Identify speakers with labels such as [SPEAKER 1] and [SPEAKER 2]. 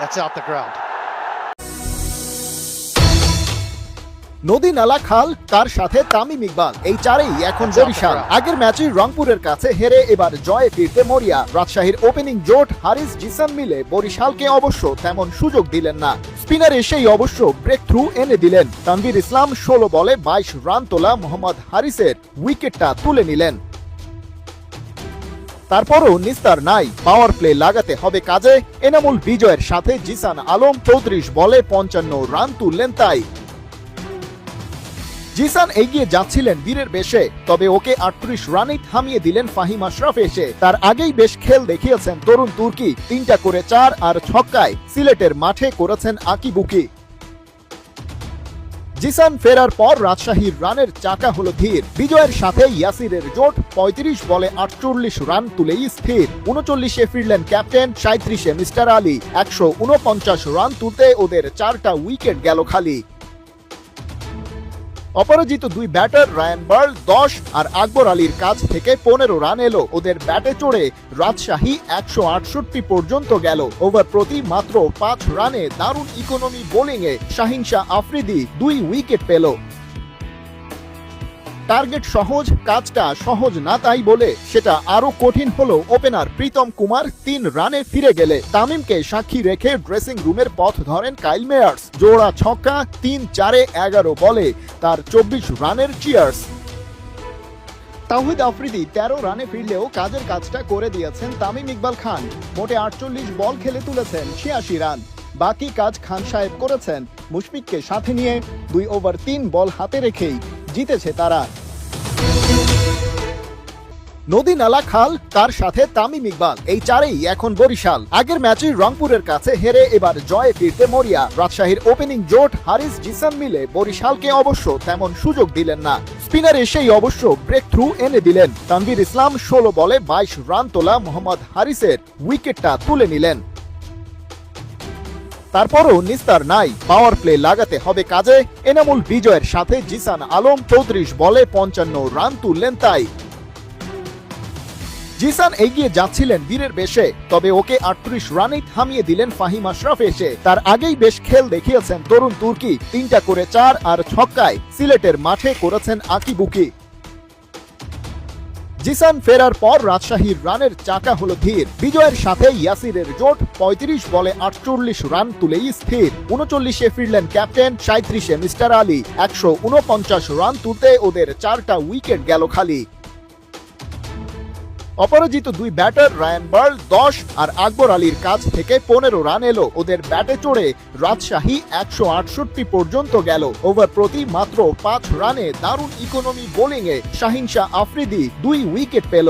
[SPEAKER 1] That's out the ground.
[SPEAKER 2] নদী নালা খাল তার সাথে তামিম ইকবাল। এই চারেই এখন বরিশাল আগের ম্যাচে রংপুরের কাছে হেরে এবার জয়ে ফিরতে মরিয়া। রাজশাহীর ওপেনিং জোট হারিস জিসান মিলে বরিশালকে অবশ্য তেমন সুযোগ দিলেন না। স্পিনার এসেই অবশ্য ব্রেক থ্রু এনে দিলেন। তানভীর ইসলাম ষোলো বলে বাইশ রান তোলা মোহাম্মদ হারিসের উইকেটটা তুলে নিলেন। তারপরও নিস্তার নাই। পাওয়ার প্লে লাগাতে হবে কাজে। এনামুল বিজয়ের সাথে জিসান আলম চৌত্রিশ বলে পঞ্চান্ন রান তুললেন তাই। জিসান এগিয়ে যাচ্ছিলেন বীরের বেশে, তবে ওকে আটত্রিশ রানেই থামিয়ে দিলেন ফাহিম আশরাফ এসে। তার আগেই বেশ খেল দেখিয়েছেন তরুণ তুর্কি। তিনটা করে চার আর ছক্কায় সিলেটের মাঠে করেছেন আকিবুকি। জিসান ফেরার পর রাজশাহীর রানের চাকা হলো ধীর। বিজয়ের সাথে ইয়াসিরের জোট পঁয়ত্রিশ বলে আটচল্লিশ রান তুলেই স্থির। উনচল্লিশে ফিরলেন ক্যাপ্টেন সাঁত্রিশে মিস্টার আলী। একশো উনপঞ্চাশ রান তুলতে ওদের চারটা উইকেট গেল খালি। অপরাজিত দুই ব্যাটার রায়ান বার্ল দশ আর আকবর আলীর কাছ থেকে পনেরো রান এলো। ওদের ব্যাটে চড়ে রাজশাহী একশো আটষট্টি পর্যন্ত গেল। ওভার প্রতি মাত্র পাঁচ রানে দারুণ ইকোনমি বোলিংয়ে শাহিন শাহ আফ্রিদি দুই উইকেট পেল। টার্গেট সহজ, কাজটা সহজ না তাই বলে সেটা আরও কঠিন হলো ওপেনার প্রীতম কুমার তিন রানে ফিরে গেলে। তামিমকে সাক্ষী রেখে ড্রেসিং রুমের পথ ধরেন কাইল মেয়ার্স। জোড়া ছক্কা, তিন চারে এগারো বলে তার চব্বিশ রানের চিয়ার্স তাহিদ আফ্রিদি তেরো রানে ফিরলেও কাজের কাজটা করে দিয়েছেন তামিম ইকবাল খান। মোটে আটচল্লিশ বল খেলে তুলেছেন ছিয়াশি রান। বাকি কাজ খান সাহেব করেছেন। মুশফিককে সাথে নিয়ে দুই ওভার তিন বল হাতে রেখেই জিতেছে তারা। নদী নালা, খাল তার সাথে তামিম ইকবাল? এই চারেই এখন বরিশাল। আগের ম্যাচে রংপুরের কাছে হেরে এবার জয়ে ফিরতে মরিয়া। রাজশাহীর ওপেনিং জোট হারিস জিসান মিলে বরিশালকে অবশ্য তেমন সুযোগ দিলেন না। স্পিনার এসেই অবশ্য ব্রেক থ্রু এনে দিলেন। তানভীর ইসলাম ষোলো বলে বাইশ রান তোলা মোহাম্মদ হারিসের উইকেটটা তুলে নিলেন। তারপরও নিস্তার নাই। পাওয়ার প্লে লাগাতে হবে কাজে। এনামুল বিজয়ের সাথে জিসান আলম চৌত্রিশ বলে পঞ্চান্ন রান তুললেন তাই। জিসান এগিয়ে যাচ্ছিলেন বীরের বেশে, তবে ওকে আটত্রিশ রানেই থামিয়ে দিলেন ফাহিম আশরাফ এসে। তার আগেই বেশ খেল দেখিয়েছেন তরুণ তুর্কি, তিনটা করে চার আর ছক্কায় সিলেটের মাঠে করেছেন আকিবুকি জিসান ফেরার পর রাজশাহীর রানের চাকা হলো ধীর। বিজয়ের সাথে ইয়াসিরের জোট পঁয়ত্রিশ বলে আটচল্লিশ রান তুলেই স্থির। উনচল্লিশে ফিরলেন ক্যাপ্টেন সাঁত্রিশে মিস্টার আলী। একশো উনপঞ্চাশ রান তুলতে ওদের চারটা উইকেট গেল খালি। অপরাজিত দুই ব্যাটার রায়ান বার্ল দশ আর আকবর আলীর কাছ থেকে পনেরো রান এলো। ওদের ব্যাটে চড়ে রাজশাহী একশো আটষট্টি পর্যন্ত গেল। ওভার প্রতি মাত্র পাঁচ রানে দারুণ ইকোনমি বোলিংয়ে শাহিন শাহ আফ্রিদি দুই উইকেট পেল।